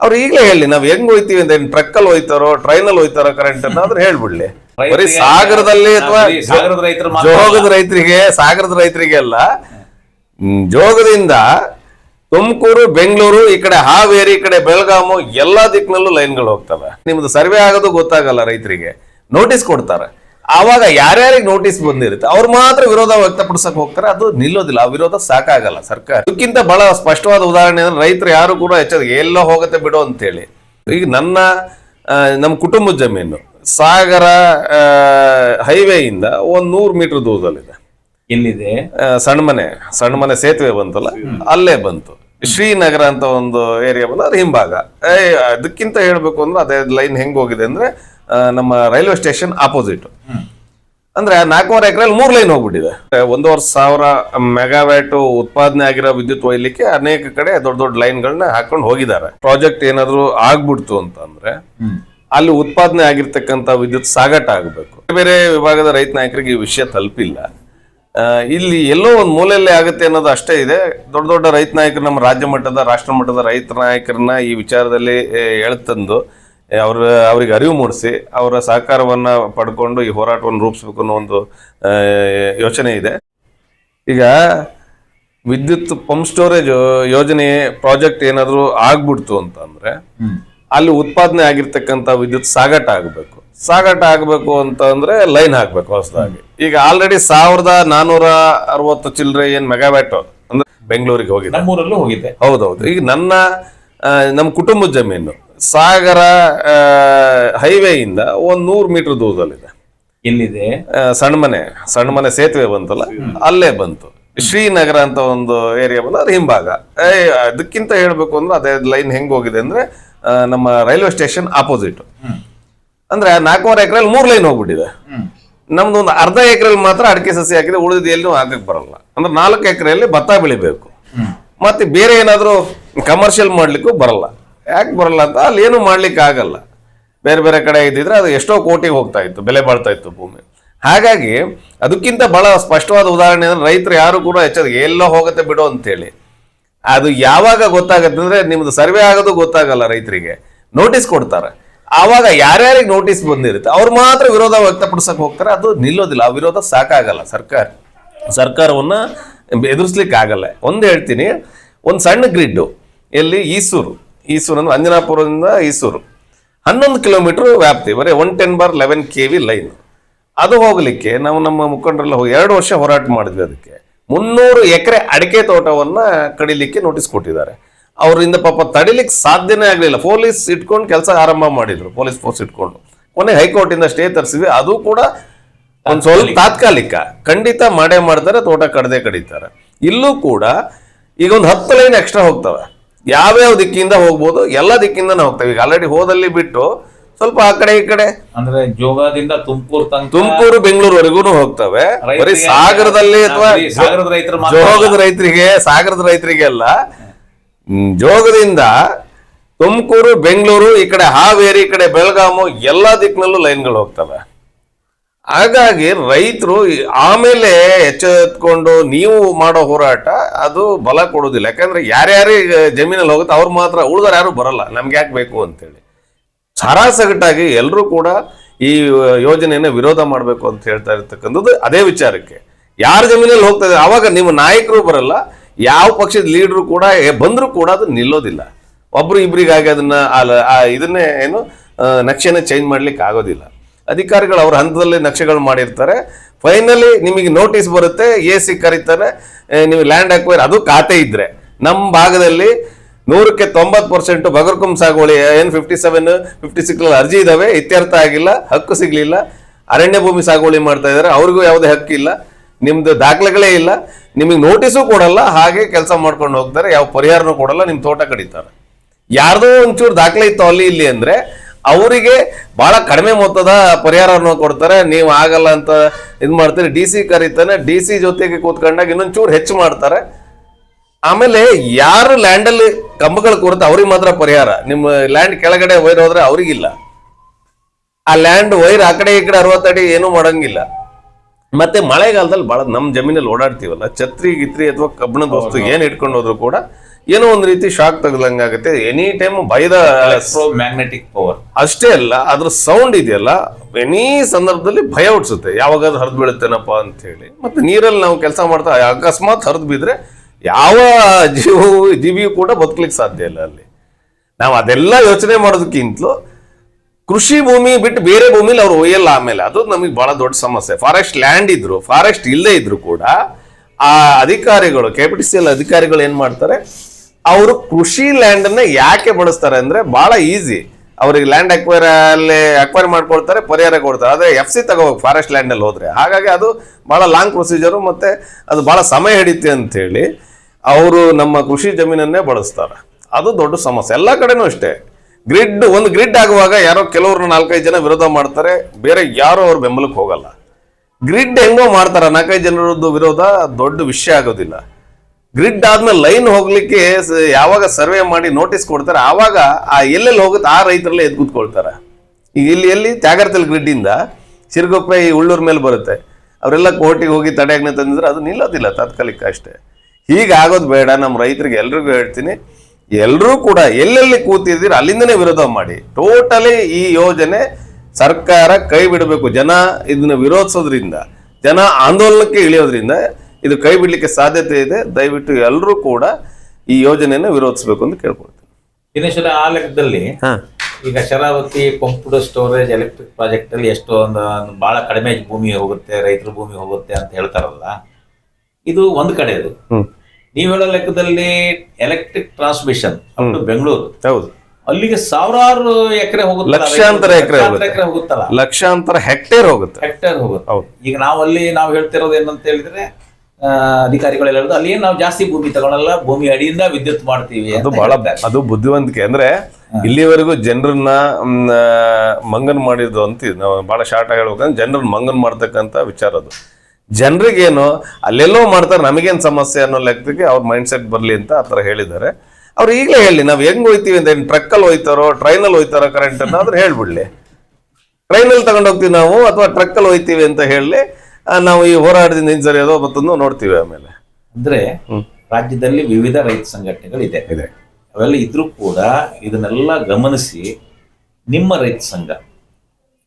ಅವ್ರು ಈಗಲೇ ಹೇಳಿ ನಾವು ಹೆಂಗ್ ಹೋಯ್ತೀವಿ ಅಂತ ಟ್ರಕ್ ಅಲ್ಲಿ ಹೋಯ್ತಾರೋ ಟ್ರೈನ್ ಅಲ್ಲಿ ಹೋಯ್ತಾರೋ ಕರೆಂಟ್ ಆದ್ರೆ ಹೇಳ್ಬಿಡ್ಲಿ. ಬರೀ ಸಾಗರದಲ್ಲಿ ಅಥವಾ ಜೋಗದ ರೈತರಿಗೆ ಸಾಗರದ ರೈತರಿಗೆ ಅಲ್ಲ. ಜೋಗದಿಂದ ತುಮಕೂರು ಬೆಂಗಳೂರು ಈ ಕಡೆ ಹಾವೇರಿ ಈ ಕಡೆ ಬೆಳಗಾಮು ಎಲ್ಲಾ ದಿಕ್ಕಿನಲ್ಲೂ ಲೈನ್ಗಳು ಹೋಗ್ತವೆ. ನಿಮ್ದು ಸರ್ವೆ ಆಗೋದು ಗೊತ್ತಾಗಲ್ಲ ರೈತರಿಗೆ. ನೋಟಿಸ್ ಕೊಡ್ತಾರೆ. ಆವಾಗ ಯಾರ್ಯಾರಿಗೆ ನೋಟಿಸ್ ಬಂದಿರುತ್ತೆ ಅವ್ರು ಮಾತ್ರ ವಿರೋಧ ವ್ಯಕ್ತಪಡಿಸಕ್ ಹೋಗ್ತಾರೆ ಅದು ನಿಲ್ಲೋದಿಲ್ಲ ಆ ವಿರೋಧ ಸಾಕಾಗಲ್ಲ ಸರ್ಕಾರ. ಇದಕ್ಕಿಂತ ಬಹಳ ಸ್ಪಷ್ಟವಾದ ಉದಾಹರಣೆ ಅಂದ್ರೆ ರೈತರು ಯಾರು ಕೂಡ ಹೆಚ್ಚದ ಎಲ್ಲೋ ಹೋಗುತ್ತೆ ಬಿಡು ಅಂತೇಳಿ. ಈಗ ನನ್ನ ನಮ್ಮ ಕುಟುಂಬದ ಜಮೀನು ಸಾಗರ ಹೈವೇಯಿಂದ ಒಂದ್ ನೂರು ಮೀಟರ್ ದೂರದಲ್ಲಿದೆ. ಎಲ್ಲಿದೆ? ಸಣ್ಣ ಮನೆ ಸಣ್ಣ ಮನೆ ಸೇತುವೆ ಬಂತಲ್ಲ ಅಲ್ಲೇ ಬಂತು. ಶ್ರೀನಗರ ಅಂತ ಒಂದು ಏರಿಯಾ ಬಂದು ಅದು ಹಿಂಭಾಗ. ಅದಕ್ಕಿಂತ ಹೇಳ್ಬೇಕು ಅಂದ್ರೆ ಅದೇ ಲೈನ್ ಹೆಂಗ್ ಹೋಗಿದೆ ಅಂದ್ರೆ ನಮ್ಮ ರೈಲ್ವೆ ಸ್ಟೇಷನ್ ಆಪೋಸಿಟ್ ಅಂದ್ರೆ ನಾಲ್ಕೂವರೆ ಎಕರೆಯಲ್ಲಿ ಮೂರ್ ಲೈನ್ ಹೋಗ್ಬಿಟ್ಟಿದೆ. ಒಂದೂವರೆ ಸಾವಿರ ಮೆಗಾವ್ಯಾಟ್ ಉತ್ಪಾದನೆ ಆಗಿರೋ ವಿದ್ಯುತ್ ಒಯ್ಲಿಕ್ಕೆ ಅನೇಕ ಕಡೆ ದೊಡ್ಡ ದೊಡ್ಡ ಲೈನ್ಗಳನ್ನ ಹಾಕೊಂಡು ಹೋಗಿದ್ದಾರೆ. ಪ್ರಾಜೆಕ್ಟ್ ಏನಾದ್ರು ಆಗ್ಬಿಡ್ತು ಅಂತ ಅಂದ್ರೆ ಅಲ್ಲಿ ಉತ್ಪಾದನೆ ಆಗಿರ್ತಕ್ಕಂಥ ವಿದ್ಯುತ್ ಸಾಗಾಟ ಆಗಬೇಕು. ಬೇರೆ ವಿಭಾಗದ ರೈತ ನಾಯಕರಿಗೆ ಈ ವಿಷಯ ತಲುಪಿಲ್ಲ. ಇಲ್ಲಿ ಎಲ್ಲೋ ಒಂದು ಮೂಲೆಯಲ್ಲಿ ಆಗುತ್ತೆ ಅನ್ನೋದು ಅಷ್ಟೇ ಇದೆ. ದೊಡ್ಡ ದೊಡ್ಡ ರೈತ ನಾಯಕರು ನಮ್ಮ ರಾಜ್ಯ ಮಟ್ಟದ, ರಾಷ್ಟ್ರ ಮಟ್ಟದ ರೈತ ನಾಯಕರನ್ನ ಈ ವಿಚಾರದಲ್ಲಿ ಎಳೆತಂದು ಅವ್ರ ಅವ್ರಿಗೆ ಅರಿವು ಮೂಡಿಸಿ ಅವರ ಸಹಕಾರವನ್ನ ಪಡ್ಕೊಂಡು ಈ ಹೋರಾಟವನ್ನು ರೂಪಿಸ್ಬೇಕು ಅನ್ನೋ ಒಂದು ಯೋಚನೆ ಇದೆ. ಈಗ ವಿದ್ಯುತ್ ಪಂಪ್ ಸ್ಟೋರೇಜ್ ಯೋಜನೆ ಪ್ರಾಜೆಕ್ಟ್ ಏನಾದರೂ ಆಗ್ಬಿಡ್ತು ಅಂತಂದ್ರೆ ಅಲ್ಲಿ ಉತ್ಪಾದನೆ ಆಗಿರ್ತಕ್ಕಂಥ ವಿದ್ಯುತ್ ಸಾಗಾಟ ಆಗಬೇಕು. ಸಾಗಾಟ ಆಗಬೇಕು ಅಂತಂದ್ರೆ ಲೈನ್ ಹಾಕಬೇಕು ಹೊಸದಾಗಿ. ಈಗ ಆಲ್ರೆಡಿ ಸಾವಿರದ ನಾನೂರ ಅರವತ್ತು ಚಿಲ್ಲರೆ ಏನ್ ಮೆಗಾವ್ಯಾಟ್ ಅಂದ್ರೆ ಬೆಂಗಳೂರಿಗೆ ಹೋಗಿದೆ. ನಮ್ಮೂರಲ್ಲೂ ಹೋಗಿದೆ. ಹೌದೌದು. ಈಗ ನನ್ನ ನಮ್ಮ ಕುಟುಂಬದ ಜಮೀನು. ಸಾಗರ ಹೈವೇಯಿಂದ ಒಂದ್ ನೂರು ಮೀಟರ್ ದೂರದಲ್ಲಿದೆ. ಎಲ್ಲಿದೆ? ಸಣ್ಮನೆ ಸಣ್ಣ ಮನೆ ಸಣ್ಣ ಮನೆ ಸೇತುವೆ ಬಂತಲ್ಲ ಅಲ್ಲೇ ಬಂತು. ಶ್ರೀನಗರ ಅಂತ ಒಂದು ಏರಿಯಾ ಬಂದು ಅದು ಹಿಂಭಾಗ. ಅದಕ್ಕಿಂತ ಹೇಳ್ಬೇಕು ಅಂದ್ರೆ ಅದೇ ಲೈನ್ ಹೆಂಗ್ ಹೋಗಿದೆ ಅಂದ್ರೆ ನಮ್ಮ ರೈಲ್ವೆ ಸ್ಟೇಷನ್ ಆಪೋಸಿಟ್. ಅಂದ್ರೆ ನಾಲ್ಕೂವರೆ ಎಕರೆಯಲ್ಲಿ ಮೂರ್ ಲೈನ್ ಹೋಗ್ಬಿಟ್ಟಿದೆ. ನಮ್ದು ಒಂದು ಅರ್ಧ ಎಕರೆಯಲ್ಲಿ ಮಾತ್ರ ಅಡಿಕೆ ಸಸಿ ಹಾಕಿದೆ ಉಳಿದ ಎಲ್ಲೂ ಹಾಕಕ್ ಬರಲ್ಲ. ಅಂದ್ರೆ ನಾಲ್ಕು ಎಕರೆಯಲ್ಲಿ ಭತ್ತ ಬೆಳಿಬೇಕು. ಮತ್ತೆ ಬೇರೆ ಏನಾದರೂ ಕಮರ್ಷಿಯಲ್ ಮಾಡ್ಲಿಕ್ಕೂ ಬರಲ್ಲ. ಯಾಕೆ ಬರಲ್ಲ ಅಂತ? ಅಲ್ಲಿ ಏನು ಮಾಡ್ಲಿಕ್ಕೆ ಆಗಲ್ಲ. ಬೇರೆ ಬೇರೆ ಕಡೆ ಇದ್ದಿದ್ರೆ ಅದು ಎಷ್ಟೋ ಕೋಟಿಗೆ ಹೋಗ್ತಾ ಇತ್ತು, ಬೆಲೆ ಬಾಳ್ತಾ ಇತ್ತು ಭೂಮಿ. ಹಾಗಾಗಿ ಅದಕ್ಕಿಂತ ಬಹಳ ಸ್ಪಷ್ಟವಾದ ಉದಾಹರಣೆ ಅಂದ್ರೆ ರೈತರು ಯಾರು ಕೂಡ ಹೆಚ್ಚದ ಎಲ್ಲೋ ಹೋಗುತ್ತೆ ಬಿಡು ಅಂತೇಳಿ. ಅದು ಯಾವಾಗ ಗೊತ್ತಾಗತ್ತೆ ಅಂದ್ರೆ ನಿಮ್ದು ಸರ್ವೆ ಆಗೋದು ಗೊತ್ತಾಗಲ್ಲ ರೈತರಿಗೆ. ನೋಟಿಸ್ ಕೊಡ್ತಾರೆ. ಆವಾಗ ಯಾರ್ಯಾರಿಗೆ ನೋಟಿಸ್ ಬಂದಿರುತ್ತೆ, ಅವ್ರು ಮಾತ್ರ ವಿರೋಧ ವ್ಯಕ್ತಪಡಿಸಕ್ ಹೋಗ್ತಾರೆ, ಅದು ನಿಲ್ಲೋದಿಲ್ಲ. ಆ ವಿರೋಧ ಸಾಕಾಗಲ್ಲ ಸರ್ಕಾರ. ಸರ್ಕಾರವನ್ನ ಎದುರಿಸ್ಲಿಕ್ಕೆ ಆಗಲ್ಲ ಒಂದು ಹೇಳ್ತೀನಿ, ಒಂದು ಸಣ್ಣ ಗ್ರಿಡ್ಡು. ಎಲ್ಲಿ ಈಸೂರು ಈಸೂರು ಅಂದ್ರೆ ಅಂಜನಾಪುರದಿಂದ ಈಸೂರು. ಹನ್ನೊಂದು ಕಿಲೋಮೀಟರ್ ವ್ಯಾಪ್ತಿ ಬರೀ one ten bar eleven K V line ಅದು ಹೋಗಲಿಕ್ಕೆ ನಾವು ನಮ್ಮ ಮುಖಂಡರೆಲ್ಲ ಹೋಗಿ ಎರಡು ವರ್ಷ ಹೋರಾಟ ಮಾಡಿದ್ವಿ ಅದಕ್ಕೆ. ಮುನ್ನೂರು ಎಕರೆ ಅಡಿಕೆ ತೋಟವನ್ನು ಕಡಿಲಿಕ್ಕೆ ನೋಟಿಸ್ ಕೊಟ್ಟಿದ್ದಾರೆ. ಅವರಿಂದ ಪಾಪ ತಡಿಲಿಕ್ಕೆ ಸಾಧ್ಯನೇ ಆಗಲಿಲ್ಲ. ಪೊಲೀಸ್ ಇಟ್ಕೊಂಡು ಕೆಲಸ ಆರಂಭ ಮಾಡಿದ್ರು ಪೊಲೀಸ್ ಫೋರ್ಸ್ ಇಟ್ಕೊಂಡು. ಕೊನೆ ಹೈಕೋರ್ಟಿಂದ ಸ್ಟೇ ತರಿಸಿದ್ವಿ. ಅದು ಕೂಡ ಒಂದು ಸ್ವಲ್ಪ ತಾತ್ಕಾಲಿಕ. ಖಂಡಿತ ಮಾಡೇ ಮಾಡ್ತಾರೆ ತೋಟ ಕಡದೆ ಕಡಿತಾರೆ. ಇಲ್ಲೂ ಕೂಡ ಈಗ ಒಂದು ಹತ್ತು ಲೈನ್ ಎಕ್ಸ್ಟ್ರಾ ಹೋಗ್ತವೆ. ಯಾವ್ಯಾವ ದಿಕ್ಕಿಂದ ಹೋಗ್ಬೋದು ಎಲ್ಲ ದಿಕ್ಕಿಂದ ಹೋಗ್ತೇವೆ. ಈಗ ಆಲ್ರೆಡಿ ಹೋದಲ್ಲಿ ಬಿಟ್ಟು ಸ್ವಲ್ಪ ಆ ಕಡೆ ಈ ಕಡೆ. ಅಂದ್ರೆ ಜೋಗದಿಂದ ತುಮಕೂರು ತನಕ ತುಮಕೂರು ಬೆಂಗಳೂರುವರೆಗೂ ಹೋಗ್ತವೆ. ಬರೀ ಸಾಗರದಲ್ಲಿ ಅಥವಾ ಸಾಗರದ ರೈತರು ಮಾತ್ರ ಜೋಗದ ರೈತರಿಗೆ ಸಾಗರದ ರೈತರಿಗೆ ಅಲ್ಲ. ಜೋಗದಿಂದ ತುಮಕೂರು ಬೆಂಗಳೂರು ಈ ಕಡೆ ಹಾವೇರಿ ಈ ಕಡೆ ಬೆಳಗಾಮು ಎಲ್ಲಾ ದಿಕ್ಕಿನಲ್ಲೂ ಲೈನ್ಗಳು ಹೋಗ್ತವೆ. ಹಾಗಾಗಿ ರೈತರು ಆಮೇಲೆ ಎಚ್ಚೆತ್ಕೊಂಡು ನೀವು ಮಾಡೋ ಹೋರಾಟ ಅದು ಬಲ ಕೊಡೋದಿಲ್ಲ ಯಾಕಂದ್ರೆ ಯಾರ್ಯಾರಿಗೆ ಜಮೀನಲ್ಲಿ ಹೋಗುತ್ತೆ, ಅವ್ರು ಮಾತ್ರ, ಉಳಿದವ್ರು ಯಾರು ಬರಲ್ಲ. ನಮ್ಗೆ ಯಾಕೆ ಬೇಕು ಅಂತೇಳಿ. ಸರಾಸಗಟ್ಟಾಗಿ ಎಲ್ಲರೂ ಕೂಡ ಈ ಯೋಜನೆಯನ್ನು ವಿರೋಧ ಮಾಡಬೇಕು ಅಂತ ಹೇಳ್ತಾ ಇರ್ತಕ್ಕಂಥದ್ದು ಅದೇ ವಿಚಾರಕ್ಕೆ. ಯಾರ ಜಮೀನಲ್ಲಿ ಹೋಗ್ತಾ ಇದೆ ಅವಾಗ ನಿಮ್ಮ ನಾಯಕರು ಬರಲ್ಲ, ಯಾವ ಪಕ್ಷದ ಲೀಡರು ಕೂಡ ಬಂದರೂ ಕೂಡ ಅದು ನಿಲ್ಲೋದಿಲ್ಲ. ಒಬ್ರು ಇಬ್ರಿಗಾಗಿ ಅದನ್ನ ಇದನ್ನೇ ಏನು ನಕ್ಷೆನ ಚೇಂಜ್ ಮಾಡ್ಲಿಕ್ಕೆ ಆಗೋದಿಲ್ಲ ಅಧಿಕಾರಿಗಳು ಅವ್ರ ಹಂತದಲ್ಲಿ ನಕ್ಷೆಗಳು ಮಾಡಿರ್ತಾರೆ. ಫೈನಲಿ ನಿಮಗೆ ನೋಟಿಸ್ ಬರುತ್ತೆ ಎ ಸಿ ಕರೀತಾರೆ ನೀವು ಲ್ಯಾಂಡ್ ಅಕ್ವೈರ್ ಅದು ಖಾತೆ ಇದ್ರೆ. ನಮ್ಮ ಭಾಗದಲ್ಲಿ ನೂರಕ್ಕೆ ತೊಂಬತ್ತು ಪರ್ಸೆಂಟ್ ಬಗರ್ಕುಂ ಸಾಗುವಳಿ, ಏನು ಫಿಫ್ಟಿ ಸೆವೆನ್ ಫಿಫ್ಟಿ ಸಿಕ್ಸ್ ಅರ್ಜಿ ಇದಾವೆ, ಇತ್ಯರ್ಥ ಆಗಿಲ್ಲ, ಹಕ್ಕು ಸಿಗ್ಲಿಲ್ಲ. ಅರಣ್ಯ ಭೂಮಿ ಸಾಗುವಳಿ ಮಾಡ್ತಾ ಇದ್ದಾರೆ, ಅವ್ರಿಗೂ ಯಾವುದೇ ಹಕ್ಕಿಲ್ಲ ನಿಮ್ಮದು ದಾಖಲೆಗಳೇ ಇಲ್ಲ. ನಿಮಗೆ ನೋಟಿಸು ಕೊಡಲ್ಲ, ಹಾಗೆ ಕೆಲಸ ಮಾಡ್ಕೊಂಡು ಹೋಗ್ತಾರೆ, ಯಾವ ಪರಿಹಾರನೂ ಕೊಡಲ್ಲ ನಿಮ್ಮ ತೋಟ ಕಡಿತಾರೆ. ಯಾರ್ದೋ ಒಂಚೂರು ದಾಖಲೆ ಇತ್ತು ಅಲ್ಲಿ, ಇಲ್ಲಿ ಅಂದ್ರೆ ಅವರಿಗೆ ಬಹಳ ಕಡಿಮೆ ಮೊತ್ತದ ಪರಿಹಾರವನ್ನು ಕೊಡ್ತಾರೆ. ನೀವು ಆಗಲ್ಲ ಅಂತ ಇದು ಮಾಡ್ತೀರಿ. ಡಿ ಸಿ ಕರೀತಾನೆ. ಡಿ ಸಿ ಜೊತೆಗೆ ಕೂತ್ಕೊಂಡಾಗ ಇನ್ನೊಂದು ಚೂರು ಹೆಚ್ಚು ಮಾಡ್ತಾರೆ. ಆಮೇಲೆ ಯಾರು ಲ್ಯಾಂಡಲ್ಲಿ ಕಂಬಗಳು ಕೊಡುತ್ತೆ ಅವ್ರಿಗೆ ಮಾತ್ರ ಪರಿಹಾರ. ನಿಮ್ಮ ಲ್ಯಾಂಡ್ ಕೆಳಗಡೆ ವೈರ್ ಹೋದ್ರೆ ಅವ್ರಿಗಿಲ್ಲ ಆ ಲ್ಯಾಂಡ್ ವೈರ್ ಆ ಕಡೆ ಈ ಕಡೆ ಅರವತ್ತಡಿ ಏನೂ ಮಾಡೋಂಗಿಲ್ಲ. ಮತ್ತೆ ಮಳೆಗಾಲದಲ್ಲಿ ಬಹಳ ನಮ್ಮ ಜಮೀನಲ್ಲಿ ಓಡಾಡ್ತೀವಲ್ಲ ಛತ್ರಿ ಗಿತ್ರಿ ಅಥವಾ ಕಬ್ಬಿಣದ ವಸ್ತು ಏನು ಇಟ್ಕೊಂಡು ಹೋದ್ರು ಕೂಡ ಏನೋ ಒಂದು ರೀತಿ ಶಾಕ್ ತಗದಂಗಾಗುತ್ತೆ ಎನಿ ಟೈಮ್ ಭಯದ ಮ್ಯಾಗ್ನೆಟಿಕ್ ಪವರ್ ಅಷ್ಟೇ ಅಲ್ಲ ಅದ್ರ ಸೌಂಡ್ ಇದೆಯಲ್ಲ ಎನಿ ಸಂದರ್ಭದಲ್ಲಿ ಭಯ ಹುಟ್ಟಿಸುತ್ತೆ ಯಾವಾಗ ಹರಿದು ಬೀಳುತ್ತೇನಪ್ಪ ಅಂತ ಹೇಳಿ ಮತ್ತೆ ನೀರಲ್ಲಿ ನಾವು ಕೆಲಸ ಮಾಡ್ತಾ ಅಕಸ್ಮಾತ್ ಹರಿದು ಬಿದ್ರೆ ಯಾವ ಜೀವವು ಜೀವಿಯು ಕೂಡ ಬದುಕಲಿಕ್ಕೆ ಸಾಧ್ಯ ಇಲ್ಲ ಅಲ್ಲಿ. ನಾವು ಅದೆಲ್ಲ ಯೋಚನೆ ಮಾಡೋದಕ್ಕಿಂತಲೂ ಕೃಷಿ ಭೂಮಿ ಬಿಟ್ಟು ಬೇರೆ ಭೂಮಿಲಿ ಅವ್ರು ಒಯ್ಯಲ್ಲ ಆಮೇಲೆ. ಅದು ನಮಗೆ ಬಹಳ ದೊಡ್ಡ ಸಮಸ್ಯೆ. ಫಾರೆಸ್ಟ್ ಲ್ಯಾಂಡ್ ಇದ್ರು ಫಾರೆಸ್ಟ್ ಇಲ್ಲದೆ ಇದ್ರು ಕೂಡ ಆ ಅಧಿಕಾರಿಗಳು K P T C L ಅಧಿಕಾರಿಗಳು ಏನ್ ಮಾಡ್ತಾರೆ? ಅವರು ಕೃಷಿ ಲ್ಯಾಂಡ್ ಅನ್ನ ಯಾಕೆ ಬಳಸ್ತಾರೆ ಅಂದ್ರೆ ಬಹಳ ಈಸಿ. ಅವ್ರಿಗೆ ಲ್ಯಾಂಡ್ ಅಕ್ವೈರ್ ಅಲ್ಲಿ ಅಕ್ವೈರ್ ಮಾಡ್ಕೊಳ್ತಾರೆ, ಪರಿಹಾರ ಕೊಡ್ತಾರೆ. ಆದ್ರೆ ಎಫ್ ಸಿ ತಗೋಬೇಕು ಫಾರೆಸ್ಟ್ ಲ್ಯಾಂಡ್ ಅಲ್ಲಿ ಹೋದ್ರೆ. ಹಾಗಾಗಿ ಅದು ಬಹಳ ಲಾಂಗ್ ಪ್ರೊಸೀಜರು ಮತ್ತೆ ಅದು ಬಹಳ ಸಮಯ ಹಿಡಿತೆ ಅಂತ ಹೇಳಿ ಅವರು ನಮ್ಮ ಕೃಷಿ ಜಮೀನನ್ನೇ ಬಳಸ್ತಾರೆ. ಅದು ದೊಡ್ಡ ಸಮಸ್ಯೆ. ಎಲ್ಲ ಕಡೆನೂ ಅಷ್ಟೇ. ಗ್ರಿಡ್ ಒಂದು ಗ್ರಿಡ್ ಆಗುವಾಗ ಯಾರೋ ಕೆಲವರು ನಾಲ್ಕೈದು ಜನ ವಿರೋಧ ಮಾಡ್ತಾರೆ, ಬೇರೆ ಯಾರು ಅವ್ರ ಬೆಂಬಲಕ್ಕೆ ಹೋಗಲ್ಲ. ಗ್ರಿಡ್ ಹೆಂಗೋ ಮಾಡ್ತಾರ, ನಾಲ್ಕೈದು ಜನರದ್ದು ವಿರೋಧ ದೊಡ್ಡ ವಿಷಯ ಆಗೋದಿಲ್ಲ. ಗ್ರಿಡ್ ಆದ್ಮೇಲೆ ಲೈನ್ ಹೋಗ್ಲಿಕ್ಕೆ ಯಾವಾಗ ಸರ್ವೆ ಮಾಡಿ ನೋಟಿಸ್ ಕೊಡ್ತಾರೆ, ಆವಾಗ ಆ ಎಲ್ಲೆಲ್ಲಿ ಹೋಗುತ್ತೆ, ಆ ರೈತರಲ್ಲೇ ಎದ್ದು ಕೂತ್ಕೊಳ್ತಾರೆ. ಈಗ ಇಲ್ಲಿ ಎಲ್ಲಿ? ತ್ಯಾಗರ್ತಲ್ ಗ್ರಿಡ್ ಇಂದ ಸಿರುಗೊಪ್ಪೆ ಈ ಉಳ್ಳೂರ್ ಮೇಲೆ ಬರುತ್ತೆ. ಅವರೆಲ್ಲ ಕೋರ್ಟಿಗೆ ಹೋಗಿ ತಡೆಯಾಜ್ಞೆ ತಂದಿದ್ರೆ ಅದು ನಿಲ್ಲೋದಿಲ್ಲ, ತಾತ್ಕಾಲಿಕ ಅಷ್ಟೇ. ಹೀಗಾಗೋದು ಬೇಡ, ನಮ್ಮ ರೈತರಿಗೆ ಎಲ್ರಿಗೂ ಹೇಳ್ತೀನಿ. ಎಲ್ಲರೂ ಕೂಡ ಎಲ್ಲೆಲ್ಲಿ ಕೂತಿದ್ದೀರ, ಅಲ್ಲಿಂದನೇ ವಿರೋಧ ಮಾಡಿ. ಟೋಟಲಿ ಈ ಯೋಜನೆ ಸರ್ಕಾರ ಕೈ ಬಿಡಬೇಕು. ಜನ ಇದನ್ನ ವಿರೋಧಿಸೋದ್ರಿಂದ, ಜನ ಆಂದೋಲನಕ್ಕೆ ಇಳಿಯೋದ್ರಿಂದ ಇದು ಕೈ ಬಿಡ್ಲಿಕ್ಕೆ ಸಾಧ್ಯತೆ ಇದೆ. ದಯವಿಟ್ಟು ಎಲ್ಲರೂ ಕೂಡ ಈ ಯೋಜನೆಯನ್ನು ವಿರೋಧಿಸಬೇಕು ಅಂತ ಕೇಳ್ಕೊಳ್ತೀನಿ. ದಿನೇಶ್ವರ ಆ ಲೆಕ್ಕದಲ್ಲಿ ಈಗ Sharavathi pumped storage electric project ಅಲ್ಲಿ ಎಷ್ಟೋ ಒಂದು ಬಹಳ ಕಡಿಮೆ ಭೂಮಿ ಹೋಗುತ್ತೆ ರೈತರ ಭೂಮಿ ಹೋಗುತ್ತೆ ಅಂತ ಹೇಳ್ತಾರಲ್ಲ ಇದು ಒಂದ್ ಕಡೆ ಇದು ನೀವು ಹೇಳೋ ಲೆಕ್ಕದಲ್ಲಿ ಎಲೆಕ್ಟ್ರಿಕ್ ಟ್ರಾನ್ಸ್ಮಿಷನ್ ಬೆಂಗಳೂರು. ಹೌದು. ಅಲ್ಲಿಗೆ ಸಾವಿರಾರು ಎಕರೆ ಹೋಗುತ್ತೆ ಲಕ್ಷಾಂತರ ಎಕರೆ ಹೋಗುತ್ತೆ. ಹೋಗುತ್ತಲ್ಲ? ಲಕ್ಷಾಂತರ ಹೆಕ್ಟೇರ್ ಹೋಗುತ್ತೆ. ಹೆಕ್ಟೇರ್ ಹೋಗುತ್ತೆ. ಈಗ ನಾವು ಅಲ್ಲಿ ನಾವು ಹೇಳ್ತಿರೋದು ಏನಂತ ಹೇಳಿದ್ರೆ ಅಧಿಕಾರಿಗಳೆಲ್ಲ ಅಲ್ಲಿ ಏನ್ ನಾವು ಜಾಸ್ತಿ ಭೂಮಿ ತಗೊಳಲ್ಲ ಭೂಮಿ ಅಡಿಯಿಂದ ವಿದ್ಯುತ್ ಮಾಡ್ತೀವಿ ಅದು ಬಹಳ ಅದು ಬುದ್ಧಿವಂತಿಕೆ. ಅಂದ್ರೆ ಇಲ್ಲಿವರೆಗೂ ಜನರನ್ನ ಮಂಗನ್ ಮಾಡಿದ್ದು ಅಂತ. ನಾವು ಬಹಳ ಶಾರ್ಟ್ ಆಗಿ ಹೇಳ್ಬೇಕಂದ್ರೆ ಜನರನ್ನ ಮಂಗನ್ ಮಾಡ್ತಕ್ಕಂಥ ವಿಚಾರ ಅದು. ಜನರಿಗೇನು ಅಲ್ಲೆಲ್ಲೋ ಮಾಡ್ತಾರೆ ನಮಗೇನು ಸಮಸ್ಯೆ ಅನ್ನೋ ಲೆಕ್ಕಕ್ಕೆ ಅವ್ರ ಮೈಂಡ್ ಸೆಟ್ ಬರಲಿ ಅಂತ ಆ ಥರ ಹೇಳಿದ್ದಾರೆ. ಅವ್ರು ಈಗಲೇ ಹೇಳಿ ನಾವು ಹೆಂಗ್ ಹೋಯ್ತೀವಿ ಅಂತ ಟ್ರಕ್ಕಲ್ಲಿ ಹೋಯ್ತಾರೋ ಟ್ರೈನಲ್ಲಿ ಹೋಯ್ತಾರೋ ಕರೆಂಟ್ ಅನ್ನ ಆದ್ರೆ ಹೇಳ್ಬಿಡ್ಲಿ ಟ್ರೈನಲ್ಲಿ ತಗೊಂಡೋಗ್ತೀವಿ ನಾವು ಅಥವಾ ಟ್ರಕ್ಕಲ್ಲಿ ಹೋಯ್ತೀವಿ ಅಂತ ಹೇಳಿ ನಾವು ಈ ಹೋರಾಟದಿಂದ ಹಿಂಸರಿಯೋದು ಮತ್ತೊಂದು ನೋಡ್ತೀವಿ ಆಮೇಲೆ. ಅಂದ್ರೆ ರಾಜ್ಯದಲ್ಲಿ ವಿವಿಧ ರೈತ ಸಂಘಟನೆಗಳಿದೆ. ಇದೆ. ಅವೆಲ್ಲ ಇದ್ರೂ ಕೂಡ ಇದನ್ನೆಲ್ಲ ಗಮನಿಸಿ ನಿಮ್ಮ ರೈತ ಸಂಘ.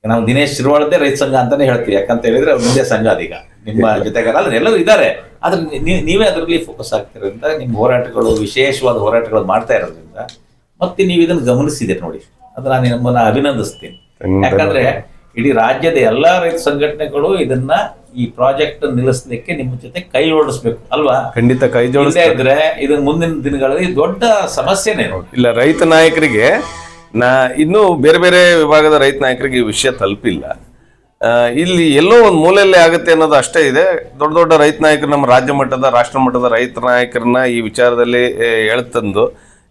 ನಾವು ದಿನೇಶ್ ಶಿರ್ವಾಳದೇ ರೈತ ಸಂಘ ಅಂತಾನೆ ಹೇಳ್ತೀವಿ. ಯಾಕಂತ ಹೇಳಿದ್ರೆ ಅವ್ರ ಮುಂದೆ ಸಂಘ ಅದೀಗ. ನಿಮ್ಮ ಜೊತೆಗಾರ ಅಂದ್ರೆ ಎಲ್ಲರೂ ಇದ್ದಾರೆ. ಆದ್ರೆ ನೀವೇ ಅದರಲ್ಲಿ ಫೋಕಸ್ ಆಗ್ತಿರೋದ್ರಿಂದ ನಿಮ್ಮ ಹೋರಾಟಗಳು ವಿಶೇಷವಾದ ಹೋರಾಟಗಳು ಮಾಡ್ತಾ ಇರೋದ್ರಿಂದ ಮತ್ತೆ ನೀವು ಇದನ್ನು ಗಮನಿಸಿದೆ ನೋಡಿ. ಅದು ನಾನು ನಿಮ್ಮನ್ನ ಅಭಿನಂದಿಸ್ತೀನಿ. ಯಾಕಂದ್ರೆ ಇಡೀ ರಾಜ್ಯದ ಎಲ್ಲಾ ರೈತ ಸಂಘಟನೆಗಳು ಇದನ್ನ ಈ ಪ್ರಾಜೆಕ್ಟ್ ನಿಲ್ಲಿಸಲಿಕ್ಕೆ ನಿಮ್ಮ ಜೊತೆ ಕೈ ಜೋಡಿಸ್ಬೇಕು ಅಲ್ವಾ? ಖಂಡಿತ ಕೈ ಜೋಡಿಸ್ ಇಲ್ಲದೆ ಇದ್ರೆ ಇದು ಮುಂದಿನ ದಿನಗಳಲ್ಲಿ ದೊಡ್ಡ ಸಮಸ್ಯೆನೇ ನೋಡಿ. ಇಲ್ಲ ರೈತ ನಾಯಕರಿಗೆ ನಾ ಇನ್ನೂ ಬೇರೆ ಬೇರೆ ವಿಭಾಗದ ರೈತ ನಾಯಕರಿಗೆ ಈ ವಿಷಯ ತಲುಪಿಲ್ಲ. ಇಲ್ಲಿ ಎಲ್ಲೋ ಒಂದು ಮೂಲೆಯಲ್ಲಿ ಆಗುತ್ತೆ ಅನ್ನೋದು ಅಷ್ಟೇ ಇದೆ. ದೊಡ್ಡ ದೊಡ್ಡ ರೈತ ನಾಯಕರು ನಮ್ಮ ರಾಜ್ಯ ಮಟ್ಟದ ರಾಷ್ಟ್ರ ಮಟ್ಟದ ರೈತ ನಾಯಕರನ್ನ ಈ ವಿಚಾರದಲ್ಲಿ ಎಳ್ತಂದು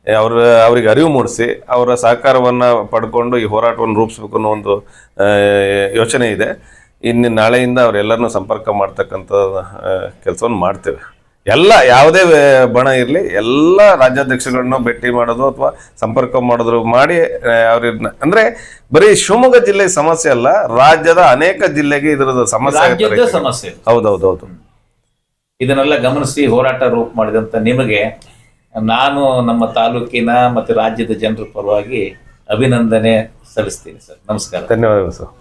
ಅವ್ರ ಅವ್ರಿಗೆ ಅರಿವು ಮೂಡಿಸಿ ಅವರ ಸಹಕಾರವನ್ನ ಪಡ್ಕೊಂಡು ಈ ಹೋರಾಟವನ್ನು ರೂಪಿಸ್ಬೇಕು ಅನ್ನೋ ಒಂದು ಯೋಚನೆ ಇದೆ. ಇನ್ನು ನಾಳೆಯಿಂದ ಅವರೆಲ್ಲರನ್ನೂ ಸಂಪರ್ಕ ಮಾಡ್ತಕ್ಕಂಥ ಕೆಲಸವನ್ನು ಮಾಡ್ತೇವೆ. ಎಲ್ಲ ಯಾವುದೇ ಬಣ ಇರಲಿ ಎಲ್ಲ ರಾಜ್ಯಾಧ್ಯಕ್ಷಗಳನ್ನ ಭೇಟಿ ಮಾಡೋದು ಅಥವಾ ಸಂಪರ್ಕ ಮಾಡಿದ್ರು ಮಾಡಿ ಅವ್ರನ್ನ ಅಂದ್ರೆ ಬರೀ ಶಿವಮೊಗ್ಗ ಜಿಲ್ಲೆ ಸಮಸ್ಯೆ ಅಲ್ಲ ರಾಜ್ಯದ ಅನೇಕ ಜಿಲ್ಲೆಗೆ ಇದರದ ಸಮಸ್ಯೆ. ಸಮಸ್ಯೆ. ಹೌದೌದೌದು. ಇದನ್ನೆಲ್ಲ ಗಮನಿಸಿ ಹೋರಾಟ ರೂಪ ಮಾಡಿದಂತ ನಿಮಗೆ ನಾನು ನಮ್ಮ ತಾಲೂಕಿನ ಮತ್ತು ರಾಜ್ಯದ ಜನರ ಪರವಾಗಿ ಅಭಿನಂದನೆ ಸಲ್ಲಿಸ್ತೀನಿ ಸರ್. ನಮಸ್ಕಾರ. ಧನ್ಯವಾದಗಳು ಸರ್.